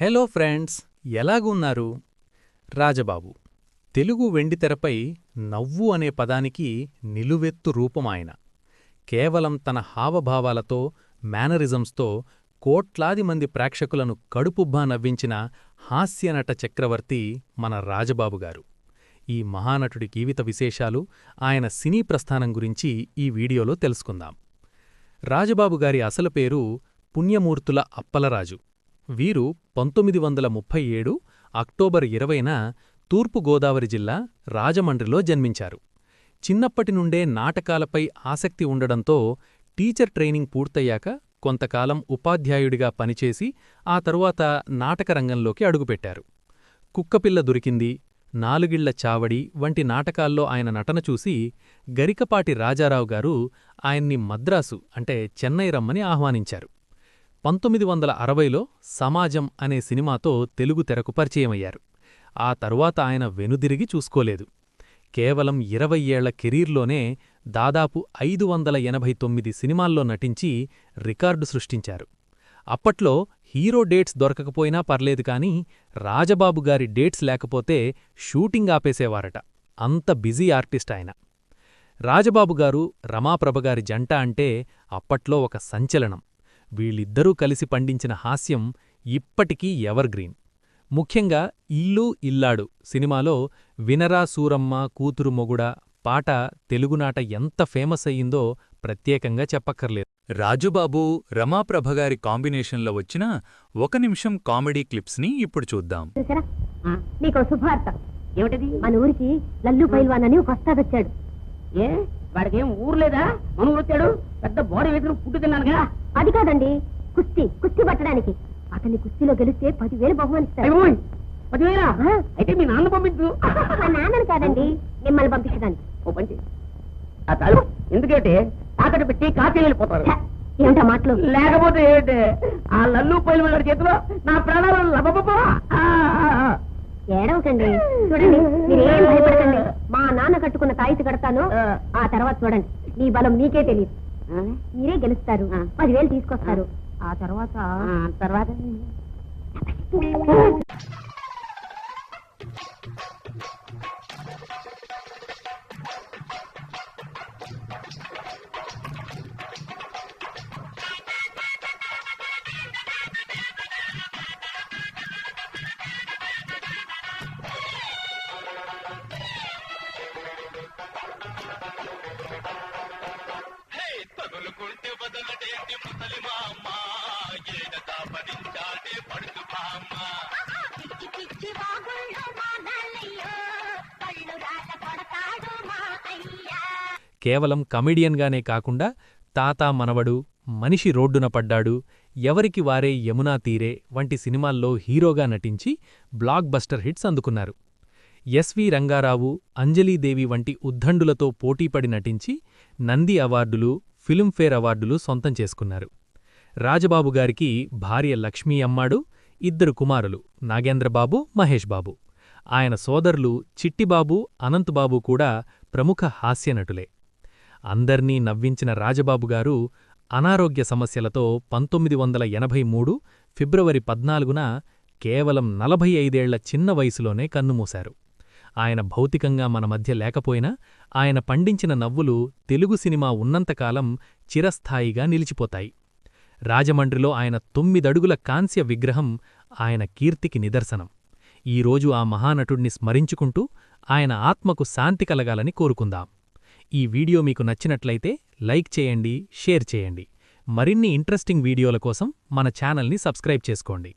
Hello friends ఎలాగున్నారు? రాజబాబు తెలుగు వెండితెరపై నవ్వు అనే పదానికి నిలువెత్తు రూపమాయన కేవలం తన హావభావాలతో మేనరిజమ్స్తో కోట్లాది మంది ప్రేక్షకులను కడుపుబ్బా నవ్వించిన హాస్యనట చక్రవర్తి మన రాజబాబుగారు ఈ మహానటుడి జీవిత విశేషాలు ఆయన సినీ ప్రస్థానం గురించి ఈ వీడియోలో తెలుసుకుందాం. రాజబాబుగారి అసలు పేరు పుణ్యమూర్తుల అప్పలరాజు. వీరు పంతొమ్మిది వందల ముప్పై ఏడు అక్టోబర్ ఇరవైన తూర్పుగోదావరి జిల్లా రాజమండ్రిలో జన్మించారు. చిన్నప్పటి నుండే నాటకాలపై ఆసక్తి ఉండడంతో టీచర్ ట్రైనింగ్ పూర్తయ్యాక కొంతకాలం ఉపాధ్యాయుడిగా పనిచేసి ఆ తరువాత నాటకరంగంలోకి అడుగుపెట్టారు. కుక్కపిల్ల దొరికింది నాలుగిళ్ళ చావడి వంటి నాటకాల్లో ఆయన నటన చూసి గరికపాటి రాజారావు గారు ఆయన్ని మద్రాసు అంటే చెన్నై రమ్మని ఆహ్వానించారు. పంతొమ్మిది వందల అరవైలో సమాజం అనే సినిమాతో తెలుగు తెరకు పరిచయమయ్యారు. ఆ తరువాత ఆయన వెనుదిరిగి చూసుకోలేదు. కేవలం ఇరవై ఏళ్ళ కెరీర్లోనే దాదాపు ఐదు వందల ఎనభై తొమ్మిది సినిమాల్లో నటించి రికార్డు సృష్టించారు. అప్పట్లో హీరో డేట్స్ దొరకకపోయినా పర్లేదు కాని రాజబాబుగారి డేట్స్ లేకపోతే షూటింగ్ ఆపేసేవారట. అంత బిజీ ఆర్టిస్ట్ ఆయన. రాజబాబుగారు రమాప్రభగారి జంట అంటే అప్పట్లో ఒక సంచలనం. వీళ్ళిద్దరూ కలిసి పండించిన హాస్యం ఇప్పటికీ ఎవర్గ్రీన్. ముఖ్యంగా ఇల్లు ఇల్లాడు సినిమాలో వినరా సూరమ్మ కూతురు మొగుడ పాట తెలుగునాట ఎంత ఫేమస్ అయ్యిందో ప్రత్యేకంగా చెప్పక్కర్లేదు. రాజుబాబు రమాప్రభగారి కాంబినేషన్లో వచ్చిన ఒక నిమిషం కామెడీ క్లిప్స్ని ఇప్పుడు చూద్దాం. నీకో శుభార్త ఏమిటది? మన ఊరికి లల్లు పైల్వాన్ అని ఒక వస్తాదొచ్చాడు. ఏ? వాడికి ఏం ఊరు లేదా? మన ఊరు వచ్చాడు. పెద్ద బాడీ వేసుకుని ఫుడ్ తిన్నానుగా. అది కాదండి. కుస్తీ కుస్తీ పట్టడానికి. అతన్ని కుస్తీలో గెలిస్తే పదివేలు బహుమానిస్తాడు అయ్యోయ్, పదివేలా. అయితే మీ నాన్న పంపించు. మా నాన్నని కాదండి మిమ్మల్ని పంపించడానికి. ఓ పంచి. ఆ తాలు ఎందుకంటే తాకట్టు పెట్టి కాఫీ వెళ్ళిపోతారు. ఏమిటా మాటలు? లేకపోతే ఏంటి ఆ లల్లు పైలు వాడి చేతిలో నా ప్రాణాలు ఆ. ఏడవకండి. చూడండి మీరేం భయపడకండి. మా తాయితి కడతాను ఆ. తర్వాత చూడండి. మీ బలం మీకే తెలియదు మీరే గెలుస్తారు. పదివేలు తీసుకొస్తారు. ఆ. తర్వాత? ఆ, తర్వాత. కేవలం కమెడియన్గానే కాకుండా తాత మనవడు మనిషి రోడ్డున పడ్డాడు ఎవరికి వారే యమునా తీరే వంటి సినిమాల్లో హీరోగా నటించి బ్లాక్ బస్టర్ హిట్స్ అందుకున్నారు. ఎస్వి రంగారావు అంజలీదేవి వంటి ఉద్దండులతో పోటీపడి నటించి నంది అవార్డులు ఫిల్మ్ఫేర్ అవార్డులు సొంతం చేసుకున్నారు. రాజబాబుగారికి భార్య లక్ష్మీ అమ్మాడు ఇద్దరు కుమారులు నాగేంద్రబాబు మహేష్ బాబు. ఆయన సోదరులు చిట్టిబాబు అనంత్బాబు కూడా ప్రముఖ హాస్యనటులే. అందర్నీ నవ్వించిన రాజబాబుగారు అనారోగ్య సమస్యలతో పంతొమ్మిది వందల ఎనభై మూడు ఫిబ్రవరి పద్నాలుగున కేవలం నలభై ఐదేళ్ళ చిన్న వయసులోనే కన్నుమూశారు. ఆయన భౌతికంగా మన మధ్య లేకపోయినా ఆయన పండించిన నవ్వులు తెలుగు సినిమా ఉన్నంతకాలం చిరస్థాయిగా నిలిచిపోతాయి. రాజమండ్రిలో ఆయన తొమ్మిదడుగుల కాంస్య విగ్రహం ఆయన కీర్తికి నిదర్శనం. ఈరోజు ఆ మహానటుణ్ణి స్మరించుకుంటూ ఆయన ఆత్మకు శాంతి కలగాలని కోరుకుందాం. ఈ వీడియో మీకు నచ్చినట్లయితే లైక్ చేయండి షేర్ చేయండి. మరిన్ని ఇంట్రెస్టింగ్ వీడియోల కోసం మన ఛానల్ని సబ్స్క్రైబ్ చేసుకోండి.